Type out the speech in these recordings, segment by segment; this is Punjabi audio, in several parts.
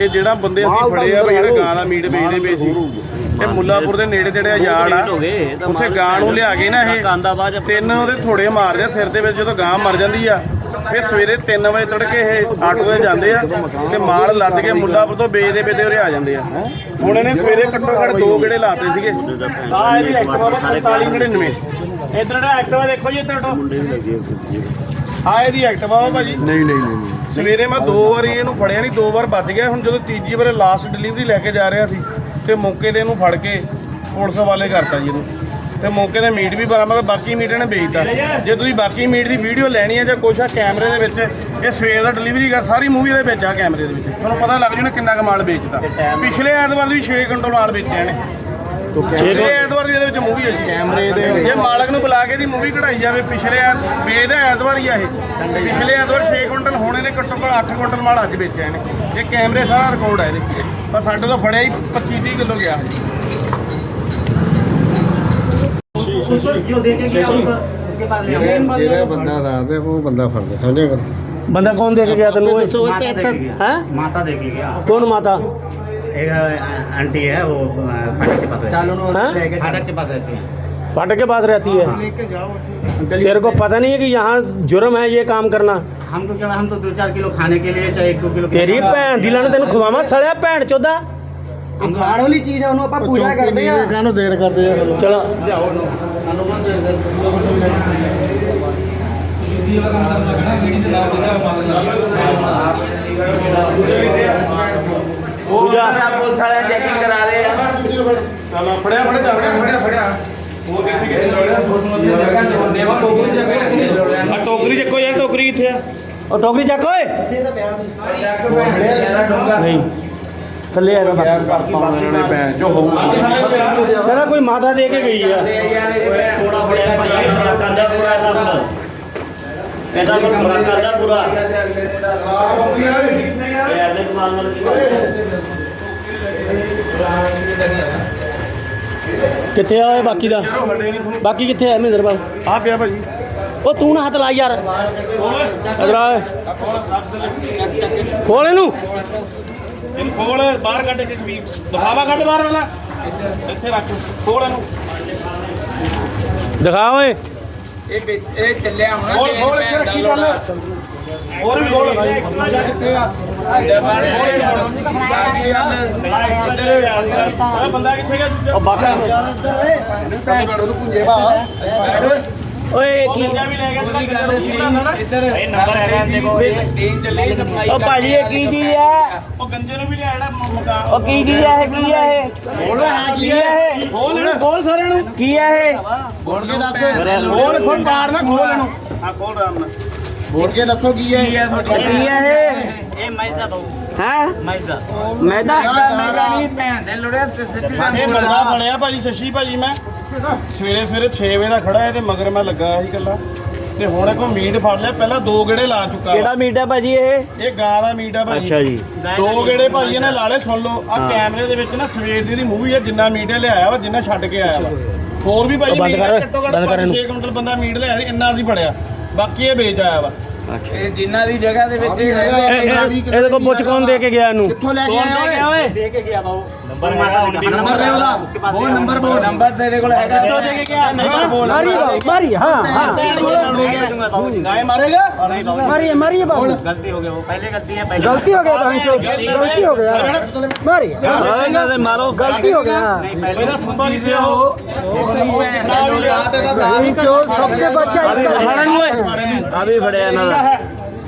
ਇਹ ਜਿਹੜਾ ਬੰਦੇ ਅਸੀਂ ਫੜੇ ਆ ਵੀ ਜਿਹੜਾ ਗਾਂ ਦਾ ਮੀਟ ਵੇਚਦੇ ਪਏ ਸੀ ਇਹ ਮੁੱਲਾਪੁਰ ਦੇ ਨੇੜੇ ਤੇੜੇ ਯਾਰਡ ਆ। ਉੱਥੇ ਗਾਂ ਨੂੰ ਲਿਆ ਕੇ ਨਾ ਇਹ ਤਿੰਨ ਉਹਦੇ ਥੋੜੇ ਮਾਰਦੇ ਆ ਸਿਰ ਦੇ ਵਿੱਚ ਜਦੋਂ ਗਾਂ ਮਰ ਜਾਂਦੀ ਆ। ਫਿਰ ਸਵੇਰੇ 3 ਵਜੇ ਤੜਕੇ ਇਹ ਆਟੋ ਤੇ ਜਾਂਦੇ ਆ ਤੇ ਮਾਲ ਲੱਦ ਕੇ ਮੁੱਲਾਪੁਰ ਤੋਂ ਵੇਚਦੇ ਵੇਚਦੇ ਉਰੇ ਆ ਜਾਂਦੇ ਆ। ਹੁਣ ਇਹਨੇ ਸਵੇਰੇ ਘੱਟੋ ਘੱਟ ਦੋ ਗੇੜੇ ਲਾਤੇ ਸੀਗੇ। ਆ ਇਹਦੀ ਐਕਟਿਵਾ ਵਾ 4799 ਇਧਰ ਦਾ ਐਕਟਿਵਾ ਦੇਖੋ ਜੀ ਇੱਧਰ ਆ ਇਹਦੀ ਐਕਟਿਵਾ ਵਾ ਭਾਜੀ। ਨਹੀਂ ਨਹੀਂ ਨਹੀਂ ਸਵੇਰੇ ਮੈਂ ਦੋ ਵਾਰੀ ਇਹਨੂੰ ਫੜਿਆ ਨਹੀਂ ਦੋ ਵਾਰ ਬਚ ਗਿਆ। ਹੁਣ ਜਦੋਂ ਤੀਜੀ ਵਾਰ ਲਾਸਟ ਡਿਲੀਵਰੀ ਲੈ ਕੇ ਜਾ ਰਿਹਾ ਸੀ ਤੇ ਮੌਕੇ ਤੇ ਇਹਨੂੰ ਫੜ ਕੇ ਪੁਲਿਸ ਵਾਲੇ ਕਰਤਾ ਜੀ ਇਹਨੂੰ। ਤੇ ਮੌਕੇ ਤੇ ਮੀਟ ਵੀ ਬਰਾਮਦ ਬਾਕੀ ਮੀਟ ਇਹਨੇ ਵੇਚਤਾ। ਜੇ ਤੁਸੀਂ ਬਾਕੀ ਮੀਟ ਦੀ ਵੀਡੀਓ ਲੈਣੀ ਹੈ ਜਾਂ ਕੁਛ ਆ ਕੈਮਰੇ ਦੇ ਵਿੱਚ ਇਹ ਸਵੇਰ ਦਾ ਡਿਲੀਵਰੀ ਕਰ ਸਾਰੀ ਮੂਵੀ ਦੇ ਵਿੱਚ ਆ ਕੈਮਰੇ ਦੇ ਵਿੱਚ। ਤੁਹਾਨੂੰ ਪਤਾ ਲੱਗ ਜੂ ਨਾ ਕਿੰਨਾ ਕੁ ਮਾਲ ਵੇਚਦਾ ਪਿਛਲੇ ਐਤਵਾਰ ਵੀ 6 ਕੁਇੰਟਲ ਮਾਲ ਵੇਚਿਆ ਇਹਨੇ। ਪਿਛਲੇ ਐਤਵਾਰ ਵੀ ਇਹਦੇ ਵਿੱਚ ਮੂਵੀ ਹੈ ਕੈਮਰੇ ਦੇ ਜੇ ਮਾਲਕ ਨੂੰ ਬੁਲਾ ਕੇ ਦੀ ਮੂਵੀ ਕਢਾਈ ਜਾਵੇ ਪਿਛਲੇ ਐਤ- ਵੀ ਇਹਦਾ ਐਤਵਾਰ ਹੀ ਆ ਇਹ। ਪਿਛਲੇ ਐਤਵਾਰ 6 ਕੁਇੰਟਲ ਹੋਣੇ ਨੇ ਘੱਟੋ ਘੱਟ 8 ਕੁਇੰਟਲ ਮਾਲ ਅੱਜ ਵੇਚਿਆ ਇਹਨੇ। ਇਹ ਕੈਮਰੇ ਸਾਰਾ ਰਿਕਾਰਡ ਹੈ ਇਹਦੇ। ਪਰ ਸਾਡੇ ਤੋਂ ਫੜਿਆ ਹੀ 25 30 ਕਿਲੋ ਗਿਆ। उसको जो देके गया उसको उसके पास ले आओ। ਜਿਹੜਾ ਜਿਹੜਾ ਬੰਦਾ ਰਾਤ ਹੈ ਉਹ ਬੰਦਾ ਫੜਦਾ ਸਾਡੇ ਕੋਲ ਬੰਦਾ ਕੌਣ ਦੇ ਕੇ ਗਿਆ ਤੈਨੂੰ? ਦੱਸੋ ਇਹ? ਹੈ? ਮਾता देके गया ਕੌਣ ਮਾਤਾ? एक अ, आंटी है वो अ, फाटक के पास रहती है हैं? फाटक के पास रहती है फाटक के पास रहती है लेके जाओ तेरे को पता नहीं है कि यहाँ जुर्म है ये काम करना हमको क्या हम तो दो चार किलो खाने के लिए चाहे एक दो किलो तेरी भैन ਦੀ ਲਣ ਤੈਨੂੰ ਖਵਾਵਾਂ ਸੜਿਆ ਭੈਣ ਚੋਦਾ हम खाने वाली चीज है उन्होंने ਪੂਜਾ ਕਰਦੇ ਆ ਕਾਹਨੂੰ ਦੇਰ ਕਰਦੇ ਆ ਚਲੋ ਜਾਓ ਨੂੰ ਹਨੂਮਾਨ ਦੇਰ ਕਰਦੇ ਉਹ ਦੂਜਾ ਆ ਪੁਲਿਸ ਵਾਲੇ ਚੈਕਿੰਗ ਆ। ਰਿਹਾ ਉਹ ਯਾਰ ਟੋਕਰੀ ਕਿੱਥੇ ਆ? ਉਹ ਪੈ ਜੋ ਹੋਊਗਾ ਕਹਿੰਦਾ ਕੋਈ ਮਾਤਾ ਦੇ ਕੇ ਗਈ ਆ। ਥੋੜਾ ਬੜਾ ਭਾਈ ਕਰਦਾ ਪੂਰਾ ਕੰਮ ਇਹਦਾ ਪਰ ਪੂਰਾ ਕਾਂਦਾ ਪੂਰਾ। ਯਾਰ ਦੇ ਮਾਲ ਨਾਲ ਕਿੱਥੇ ਆ ਬਾਕੀ ਦਾ? ਬਾਕੀ ਕਿੱਥੇ ਆ ਮਹਿੰਦਰ ਬਾਬੂ? ਆ ਪਿਆ ਭਾਜੀ ਉਹ ਤੂੰ ਨਾ ਹੱਥ ਲਾ ਯਾਰ। ਓਏ। ਖੋਲ ਇਹਨੂੰ। ਇਹਨੂੰ ਖੋਲ ਬਾਹਰ ਕੱਢ ਕੇ ਕਬੀਰ ਦਿਖਾਵਾ ਕੱਢ ਬਾਹਰ ਵਾਲਾ। ਇੱਥੇ ਰੱਖ ਖੋਲ ਇਹਨੂੰ। ਦਿਖਾ ਓਏ। ਖੋਲ ਖੋਲ ਇੱਥੇ ਰੱਖੀ ਗੱਲ ਹੋਰ ਵੀ ਖੋਲ ਕਿੱਥੇ ਆ ਆ ਬੰਦਾ ਕਿੱਥੇ ਗਿਆ ਉਹ ਬਾਕੀ ਭੈਣ ਚੋਦ ਪੁੰਜੇ ਬਾ ਓਏ ਕੀ ਇਹ ਨੰਬਰ ਹੈਗਾ ਦੇਖੋ ਉਹ ਭਾਜੀ ਇਹ ਕੀ ਚੀਜ਼ ਆ? ਉਹ ਗੰਜੇ ਨੂੰ ਵੀ ਲਿਆ ਜਿਹੜਾ ਮਕਾਨ ਉਹ ਕੀ ਚੀਜ਼ ਆ ਇਹ ਕੀ ਆ ਇਹ? ਖੋਲ ਹੈ ਕੀ ਆ ਇਹ? ਖੋਲ ਇਹਨੂੰ ਖੋਲ ਸਾਰਿਆਂ ਨੂੰ। ਕੀ ਆ ਇਹ? ਬੋਲ ਕੇ ਦੱਸ। ਖੋਲ ਖੋਲ ਪਾੜ ਨਾ ਖੋਲ ਇਹਨੂੰ। ਆ ਖੋਲ ਰਾਮ ਨਾਲ। ਬੋਲ ਕੇ ਦੱਸੋ ਕੀ ਹੈ? ਕੀ ਇਹ? ਇਹ ਮੈਦਾ ਬਾਬੂ ਹੈ? ਮੈਦਾ। ਮੈਦਾ? ਇਹ ਬੰਦਾ ਬਣਿਆ ਭਾਜੀ ਸ਼ਸ਼ੀ ਭਾਜੀ ਮੈਂ। ਸਵੇਰੇ ਸਵੇਰੇ 6 ਵਜੇ ਦਾ ਖੜਾ ਹੈ ਤੇ ਮਗਰ ਮੈਂ ਲੱਗਾ ਸੀ ਇਕੱਲਾ। ਤੇ ਹੁਣ ਕੋ ਮੀਟ ਫੜ ਲਿਆ ਪਹਿਲਾਂ ਦੋ ਗੇੜੇ ਲਾ ਚੁੱਕਾ। ਕਿਹੜਾ। ਮੀਟ ਹੈ ਭਾਜੀ ਇਹ? ਇਹ ਗਾਂ ਦਾ ਮੀਟ ਆ ਭਾਜੀ। ਅੱਛਾ ਜੀ। ਦੋ ਗੇੜੇ ਭਾਜੀ ਇਹਨੇ ਲਾ ਲਏ ਸੁਣ ਲਓ। ਆ ਹਾਂ। ਕੈਮਰੇ ਦੇ ਵਿੱਚ ਨਾ ਸਵੇਰ ਦੀ ਦੀ ਮੂਵੀ ਹੈ ਜਿੰਨਾ ਮੀਟ ਇਹ ਲਿਆਇਆ ਵਾ ਜਿੰਨਾ ਛੱਡ ਕੇ ਆਇਆ ਵਾ। ਹੋਰ ਵੀ ਭਾਜੀ ਮੀਟ ਘੱਟੋ ਘੱਟ ਬੰਦ ਕਰ ਇਹਨੂੰ। 6 ਕੁਇੰਟਲ ਬੰਦਾ ਮੀਟ ਲਿਆਇਆ ਸੀ ਇੰਨਾ ਅਸੀਂ ਫੜਿਆ। ਬਾਕੀ ਇਹ ਵੇਚ ਆਇਆ ਵਾ। ਇਹਦੇ ਕੋਲ ਪੁੱਛ ਕੌਣ ਦੇ ਕੇ ਗਿਆ ਇਹਨੂੰ? ਕਿੱਥੋਂ ਲੈ ਕੇ ਆਇਆ ਓਏ? ਦੇ ਕੇ ਗਿਆ ਬਾਬੂ ਨੰਬਰ ਹੈਗਾ ਹੁਣ ਵੀ ਨੰਬਰ ਲੈ ਉਹਦਾ। ਉਹ ਨੰਬਰ ਬੋਲ। ਨੰਬਰ ਤੇਰੇ ਕੋਲ ਹੈਗਾ ਦੋ ਜਗ੍ਹਾ ਕਿਆ? ਨੰਬਰ ਬੋਲ। ਮਾਰੀ ਮਾਰੀ ਹਾਂ ਹਾਂ। ਗਾਇ ਮਾਰੇਗਾ? ਮਾਰੀ ਮਾਰੀ ਬਾਬੂ ਗਲਤੀ ਹੋ ਗਈ ਉਹ ਪਹਿਲੇ ਗਲਤੀ ਹੈ ਪਹਿਲੇ ਗਲਤੀ ਹੋ ਗਈ ਭਾਈ ਚੋ ਗਲਤੀ ਹੋ ਗਈ। ਮਾਰੀ ਮਾਰੇਗਾ ਮਾਰੋ। ਗਲਤੀ ਹੋ ਗਿਆ। ਨਹੀਂ ਪਹਿਲੇ ਫੁੱਟਬਾਲ ਹੀ। ਤੇ ਹੋ ਸਭ ਤੋਂ ਬੱਚਾ ਇਸ ਦਾ ਹੜਨ ਹੋਏ ਆ ਵੀ ਫੜਿਆ ਇਹਨਾਂ ਦਾ।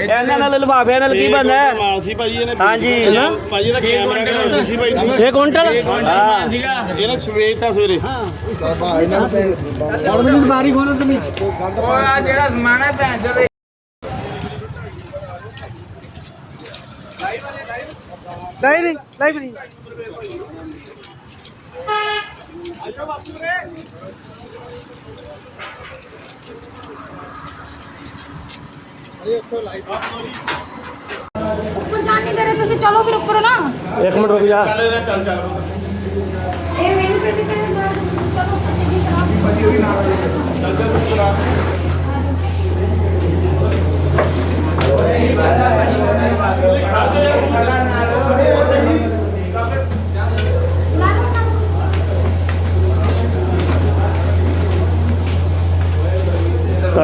ਇਹਨਾਂ ਨਾਲ ਲਵਾਵੇ ਨਾਲ ਕੀ ਬਣਨਾ ਹੈ? ਮਾਲ ਸੀ ਭਾਜੀ ਇਹਨੇ ਹਾਂਜੀ। ਭਾਜੀ ਦਾ ਕੈਮਰਾ ਕਿਹੜਾ ਸੀ ਭਾਈ 6 ਕੁਇੰਟਲ? ਹਾਂ। ਇਹਨੇ ਸਵੇਰ ਤਾਂ ਸਵੇਰੇ। ਔਰ ਮੈਨੂੰ ਬਾਰੀ ਖੋਲੋ ਤੁਸੀਂ। ਨਹੀਂ ਨਹੀਂ ਲਾਈਵ ਨਹੀਂ। ਉੱਪਰ ਜਾਣ ਨਹੀਂ ਦੇ ਰਹੇ ਤੁਸੀਂ ਚਲੋ ਫਿਰ ਉੱਪਰ ਨਾ। ਇੱਕ ਮਿੰਟ ਰੁਕ ਜਾ। ਚੱਲ ਚੱਲ ਇਹ ਮੈਨੂੰ ਕਿਤੇ ਤੇ ਚਲੋ ਉੱਪਰ ਜੀ ਚੱਲ ਚੱਲ ਬਿਸਤਰਾ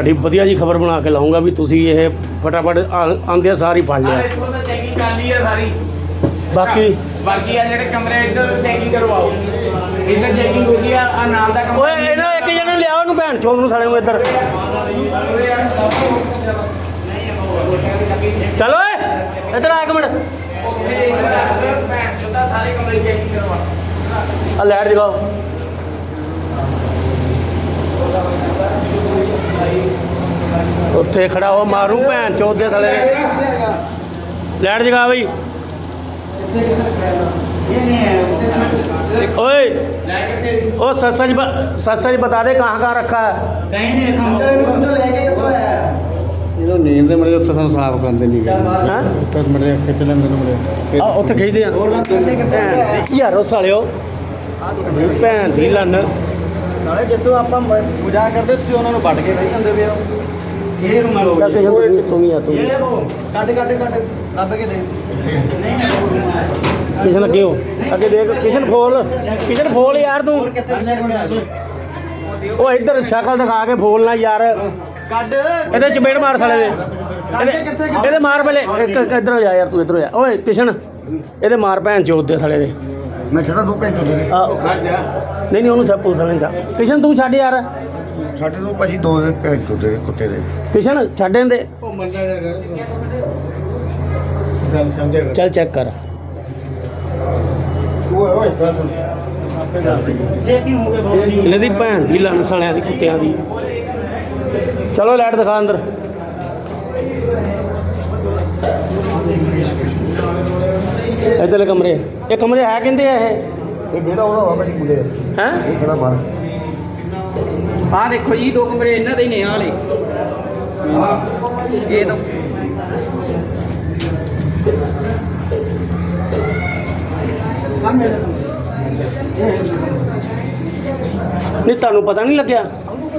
ਤੁਹਾਡੀ ਵਧੀਆ ਜੀ ਖਬਰ ਬਣਾ ਕੇ ਲਾਉਂਗਾ ਵੀ ਤੁਸੀਂ ਇਹ ਫਟਾਫਟ ਆਂਦੇ ਸਾਰ ਹੀ ਫੜ ਲਿਆ ਦੇਖੋ ਤਾਂ ਚੈਕਿੰਗ ਕਰ ਲਈ ਹੈ ਸਾਰੀ। ਬਾਕੀ ਬਾਕੀ ਆ ਜਿਹੜੇ ਕਮਰੇ ਇੱਧਰ ਚੈਕਿੰਗ ਕਰਵਾਓ। ਇੱਧਰ ਚੈਕਿੰਗ ਹੋ ਗਈ ਆ ਆ ਨਾਲ ਦਾ ਕਮਰਾ ਓਏ ਇਹਨਾਂ ਇੱਕ ਜਣੇ ਲਿਆਓ ਉਹਨੂੰ ਭੈਣ ਚੋਦ ਨੂੰ ਸਾਲੇ ਨੂੰ ਇੱਧਰ। ਚਲੋ ਓਏ ਇੱਧਰ ਆ ਇੱਕ ਮਿੰਟ। ਉੱਥੇ ਭੈਣ ਚੋਦਾ ਸਾਰੇ ਕਮਰੇ ਚੈਕਿੰਗ ਕਰਵਾ। ਆ ਲਾਈਟ ਜਗਾਓ। ਉੱਥੇ ਖੜਾ ਹੋ ਮਾਰੂ ਭੈਣ ਚੋਦ ਦੇ ਸਾਲੇ ਨੇ ਲਾਈਟ ਜਗਾ ਬਈ ओए ओ सच सच ब- सच सच बता दे कहाँ कहाँ रखा है ਇਹਨੂੰ ਨੀਂਦ ਦੇ ਮਰੇ ਉੱਥੇ ਸਾਨੂੰ ਸਾਫ ਕਰਦੇ ਨਹੀਂ ਗਏ हैं ਉੱਥੇ ਮਰੇ ਖਿੱਚ ਲੈਂਦੇ ਨੇ ਮਰੇ ਆ ਉੱਥੇ ਖਿੱਚਦੇ ਆ ਯਾਰੋ ਸਾਲਿਓ ਭੈਣ ਦੀ ਲੰਨ ਨਾਲੇ ਜਦੋਂ ਆਪਾਂ ਪੂਜਾ ਕਰਦੇ ਤੁਸੀਂ ਉਹਨਾਂ ਨੂੰ ਵੱਢ ਕੇ ਕਹੀ ਜਾਂਦੇ ਹੋ। ਇਹ ਰੁਮਾਲ ਨੂੰ ਵੀ ਆ ਵੀ ਕੱਢ ਕੱਢ ਕੱਢ ਲੱਭ ਕੇ ਦੇ। ਕਿਸ਼ਨ ਅੱਗੇ ਹੋ। ਅੱਗੇ ਦੇਖ ਕਿਸ਼ਨ ਫੋਲ ਕਿਸ਼ਨ ਫੋਲ ਯਾਰ ਤੂੰ। ਉਹ ਇੱਧਰ ਸ਼ਕਲ ਦਿਖਾ ਕੇ ਫੋਲਣਾ ਯਾਰ। ਕੱਢ। ਇਹਦੇ ਚਪੇੜ ਮਾਰ ਸਾਲੇ ਦੇ। ਇਹਦੇ ਮਾਰ ਪਹਿਲੇ ਇੱਧਰ ਜਾ ਯਾਰ ਤੂੰ ਇੱਧਰ ਜਾ। ਓਏ ਕਿਸ਼ਨ। ਇਹਦੇ ਮਾਰ ਭੈਣ ਚੋਦ ਦੇ ਸਾਲੇ ਦੇ। ਮੈਂ ਛੜਾ ਦੋ ਘੰਟੇ ਦੇ ਆ ਨਹੀਂ ਨਹੀਂ ਉਹਨੂੰ ਛੱਡ ਪੁਲਿਸ ਵਾਲੇ ਜਾ ਕਿਸ਼ਨ ਤੂੰ ਛੱਡ ਯਾਰ। ਸਾਡੇ ਤੋਂ ਭਾਜੀ ਦੋ ਦੇ ਘੰਟੇ ਦੇ ਕੁੱਤੇ ਦੇ। ਕਿਸ਼ਨ ਛੱਡ ਇਹਦੇ। ਉਹ ਮੰਨਿਆ ਜਾ ਗੱਲ ਸਮਝਿਆ ਕਰ। ਚੱਲ ਚੈੱਕ ਕਰ। ਤੂੰ ਓਏ ਗੱਲ ਆਪੇ ਦੱਸ ਦੇ। ਇਹਨਾਂ ਦੀ ਭੈਣ ਦੀ ਲੰਨ ਸਾਲਿਆਂ ਦੀ ਕੁੱਤਿਆਂ ਦੀ। ਚਲੋ ਲਾਈਟ ਦਿਖਾ ਅੰਦਰ। ਇੱਧਰਲੇ ਕਮਰੇ? ਇਹ ਕਮਰੇ ਹੈ ਕਹਿੰਦੇ ਆ ਇਹ? ਇਹ ਮੇਰਾ ਉਹਦਾ ਵਾ ਭਾਜੀ ਮੁੰਡੇ ਹੈ? ਇਹ ਕਿਹੜਾ ਬਾਹਰ? ਆ ਦੇਖੋ ਜੀ ਦੋ ਕਮਰੇ ਇਹਨਾਂ ਦੇ ਹੀ ਨੇ ਆਹ ਵਾਲੇ। ਇਹ ਤਾਂ। ਨਹੀਂ ਤੁਹਾਨੂੰ ਪਤਾ ਨਹੀਂ ਲੱਗਿਆ?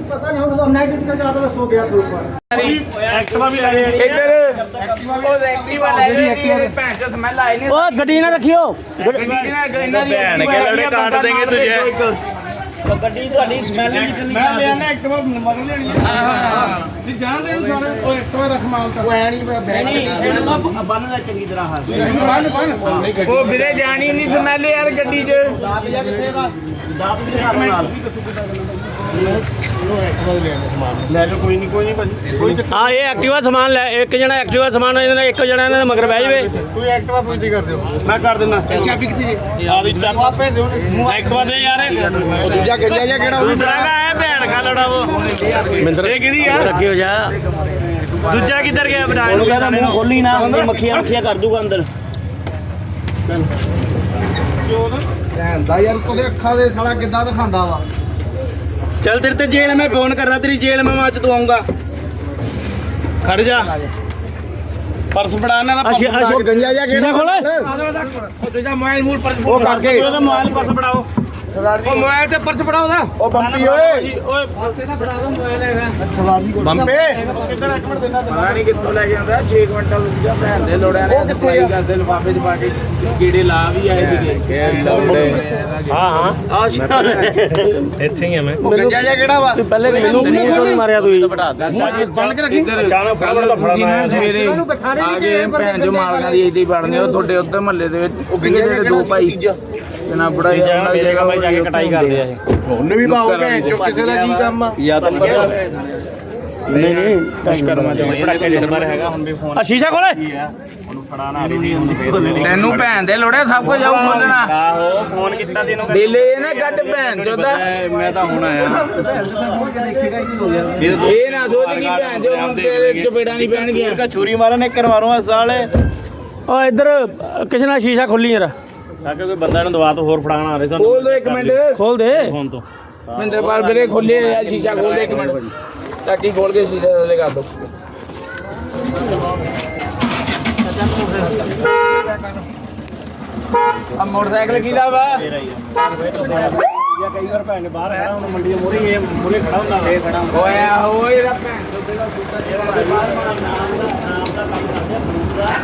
ਪਤਾ ਨਹੀਂ ਹੁਣ ਨਾਈਟ ਡਿਊਟੀ ਤੇ ਜਾਦਾ ਸੋ ਗਿਆ ਸੋ ਐਕਟਿਵਾ ਵੀ ਆਈ ਇੱਧਰ ਉਹ ਐਕਟਿਵਾ ਲੈ ਲਈ ਭੈਣ ਚੋ ਸਮੈਲ ਆਈ ਨਹੀਂ ਓ ਗੱਡੀ ਨਾ ਰੱਖਿਓ। ਗੱਡੀ ਨਾਲ ਇਹਨਾਂ ਦੀ ਭੈਣ ਕੇ ਲੜੇ ਕਾਟ ਦੇਂਗੇ ਤੁਝੇ ਗੱਡੀ ਤੁਹਾਡੀ ਸਮੈਲ ਨਹੀਂ ਮੈਂ ਲਿਆਣਾ ਐਕਟਿਵਾ ਮਗਰ ਲੈਣੀ ਹੈ। ਜੀ ਜਾਣ ਦੇ ਨੂੰ ਸਾਰੇ ਉਹ ਐਕਟਿਵਾ ਰਖ ਮਾਲ ਕਰ ਐ ਨਹੀਂ ਨਹੀਂ ਇਹਨੂੰ ਨਾ ਬੰਨ ਲੈ ਚੰਗੀ ਤਰ੍ਹਾਂ ਹੱਥ। ਬੰਨ ਬੰਨ। ਨਹੀਂ ਉਹ ਵੀਰੇ ਜਾਣੀ ਨਹੀਂ ਸਮੈਲ ਯਾਰ ਗੱਡੀ 'ਚ। ਦਾਤ ਵੀ ਦਿਖਾ ਦਿਓ ਨਾਲ ਇਹਨੂੰ ਐਕਟਿਵਾ ਲੈਣਾ ਸਮਾਨ ਲੈ ਲਓ ਕੋਈ ਨਹੀਂ ਕੋਈ ਨਹੀਂ ਭਾਜੀ। ਕੋਈ ਚੱਕਰ ਹਾਂ ਇਹ ਐਕਟਿਵਾ ਸਮਾਨ ਲੈ ਇੱਕ ਜਣਾ ਐਕਟਿਵਾ ਸਮਾਨ ਇਹਦੇ ਨਾਲ ਇੱਕ ਜਣਾ ਇਹਨਾਂ ਦੇ ਮਗਰ ਬਹਿ ਜਾਵੇ। ਕੋਈ ਐਕਟਿਵਾ ਪੁੱਛਦੀ ਕਰ ਦਿਓ। ਮੈਂ ਕਰ ਦਿੰਦਾ। ਚਾਬੀ ਕਿੱਥੇ ਜੀ? ਆ ਦੀ ਚਾਬੀ। ਆਪੇ ਦਿਓ। ਐਕਟਿਵਾ ਦੇ ਯਾਰ। ਉਹ ਦੂਜਾ ਗੱਜਾ ਜਿਹਾ ਕਿਹੜਾ ਦੂਸਰਾ ਹੈ ਭੈਣ ਕਾ ਲੜਾ ਉਹ। ਮਿੰਦਰ ਇਹ ਕਿਹਦੀ ਆ? ਅੱਗੇ ਹੋ ਜਾ। ਦੂਜਾ ਕਿੱਧਰ ਗਿਆ ਬਣਾ ਉਹਨੂੰ ਕਹਿੰਦਾ ਮੂੰਹ ਖੋਲੀ ਨਾ ਅੰਦਰ ਮੱਖੀਆਂ ਮੱਖੀਆਂ ਕਰ ਦੂਗਾ ਅੰਦਰ। ਦਾ ਯਾਰ ਉਹਦੇ ਅੱਖਾਂ ਦੇ ਸਾਲਾ ਕਿੱਦਾਂ ਦਿਖਾਉਂਦਾ ਵਾ? ਚੱਲ ਤੇਰੇ ਤੇ ਜੇਲ੍ਹ ਮੈਂ ਫੋਨ ਕਰ ਰਹਾ ਤੇਰੀ ਜੇਲ੍ਹ ਮੈਂ ਅੱਜ ਤੂੰ ਆਉਂਗਾ ਖੜ ਜਾ। ਪਰਸ ਫੜਾ ਇਹਨਾਂ ਦਾ ਅੱਛਾ ਅੱਛਾ ਗੰਜਾ ਜਿਹਾ ਸ਼ੀਸ਼ਾ ਖੋਲ ਉਹ ਦੂਜਾ ਮੋਬਾਈਲ ਮੂਲ ਪਰ ਉਹ ਕਰਕੇ ਉਹਦਾ ਮੋਬਾਈਲ ਪਰਸ ਫੜਾਓ। ਉਹ ਮੋਬਾਈਲ ਤੇ ਪਰਸ ਫੜਾਓ ਦਾ ਉਹ ਬੰਪੀ ਓਏ। ਓਏ। ਬੰਪੇ। ਕਿੱਧਰ ਇੱਕ ਮਿੰਟ ਦੇਣਾ। ਪਤਾ ਨਹੀਂ ਕਿੱਥੋਂ ਲੈ ਕੇ ਆਉਂਦਾ। 6 ਕੁਇੰਟਲ ਦੂਜਾ ਭੈਣ ਦੇ ਲੋੜਿਆਂ ਨੇ ਸਪਲਾਈ ਕਰਦੇ ਲਿਫਾਫੇ 'ਚ ਪਾ ਕੇ ਕੀੜੇ ਲਾ ਵੀ ਆਏ ਸੀਗੇ। ਹਾਂ ਹਾਂ। ਆ ਸ਼ਾਨ ਇੱਥੇ ਹੀ ਆ ਮੈਂ। ਗੰਜਾ ਜਿਹਾ ਕਿਹੜਾ ਵਾ? ਪਹਿਲੇ ਮੈਨੂੰ ਮੂੰਹ ਕਿਉਂ ਨਹੀਂ ਮਾਰਿਆ ਤੂੰ ਬੰਦ ਕੇ ਰੱਖੀ। ਅਚਾਨਕ ਫੜਾਉਣ ਦਾ ਫੜਾ ਮੈਂ ਸਵੇਰੇ ਆ ਗਏ ਭੈਣ ਜੋ ਮਾਲਕਾਂ ਦੀ ਇੱਥੇ ਬਣਨੇ ਉਹ ਤੁਹਾਡੇ ਉੱਧਰ ਮਹੱਲੇ ਦੇ ਵਿੱਚ। ਉਹ ਕਿਹੜੇ ਜਿਹੜੇ ਦੋ ਭਾਈ ਜਨਾ ਬੜਾ ਯਾਰ ਮੇਰੇ ਕਮਰੇ ਜਾ ਕੇ ਕਟਾਈ ਕਰਦੇ ਆ ਇਹ। ਉਹਨੂੰ ਵੀ ਭੈਣ ਚੋ ਕਿਸੇ ਦਾ ਕੀ ਕੰਮ ਆ? ਜਾਂ ਤਾਂ ਨਹੀਂ ਨਹੀਂ ਵਿਸ਼ਕਰਮਾ ਚੌਂਕ ਪੜਾਕੇ ਦੇ ਨੰਬਰ ਹੈਗਾ ਹੁਣ ਵੀ ਫੋਨ ਆ ਸ਼ੀਸ਼ਾ ਖੋਲੇ ਉਹਨੂੰ ਫੜਾਣਾ ਆ ਰਹੀ ਹੁੰਦੀ ਫੇਰ ਤੈਨੂੰ ਭੈਣ ਦੇ ਲੋੜੇ ਸਭ ਕੁਝ ਆਉ ਖੋਲਣਾ ਆਹੋ ਫੋਨ ਕੀਤਾ ਤੈਨੂੰ ਦਿਲੇ ਨਾ ਗੱਡ ਭੈਣ ਚੋਦਾ। ਮੈਂ ਤਾਂ ਹੁਣ ਆਇਆ। ਇਹ ਨਾ ਸੋਚ ਕਿ ਭੈਣ ਜੋ ਹੁਣ ਤੇਰੇ ਚਪੇੜਾਂ ਨਹੀਂ ਪੈਣਗੀਆਂ। ਛੁਰੀ ਮਾਰਨ ਇੱਕ ਮਾਰੋ ਹਸਾਲੇ ਓ ਇੱਧਰ ਕਿਸੇ ਨਾਲ ਸ਼ੀਸ਼ਾ ਖੋਲੀ ਯਾਰ ਤਾਂ ਕਿ ਕੋਈ ਬੰਦਾ ਇਹਨੂੰ ਦਵਾ ਤੋਂ ਹੋਰ ਫੜਾਉਣ ਆ ਰਿਹਾ ਖੋਲ ਦੋ ਇੱਕ ਮਿੰਟ। ਖੋਲ ਦੇ। ਫੋਨ ਤੋਂ। ਮਹਿੰਦਰਪਾਲ ਵੀਰੇ ਖੋਲੇ ਆ ਸ਼ੀਸ਼ਾ ਖੋਲ ਦੇ ਇੱਕ ਮਿੰਟ। ਟਾਕੀ ਖੋਲ ਕੇ ਸ਼ੀਸ਼ਾ ਥੱਲੇ ਕਰ ਦੋ। ਆ ਮੋਟਰਸਾਈਕਲ ਕਿਹਦਾ ਵਾ? ਕਈ ਵਾਰ ਭੈਣ ਬਾਹਰ ਖੜਾ ਹੁਣ ਮੰਡੀ ਦੇ ਮੂਹਰੇ ਇਹ ਮੂਹਰੇ ਖੜਾ ਹੁੰਦਾ ਵੇ ਖੜਾ ਓਏ ਆਹੋ, ਇਹਦਾ ਭੈਣ ਚੋਦ ਦਾ ਕੁੱਤਾ ਭਾਈ ਆ। ਇੱਕ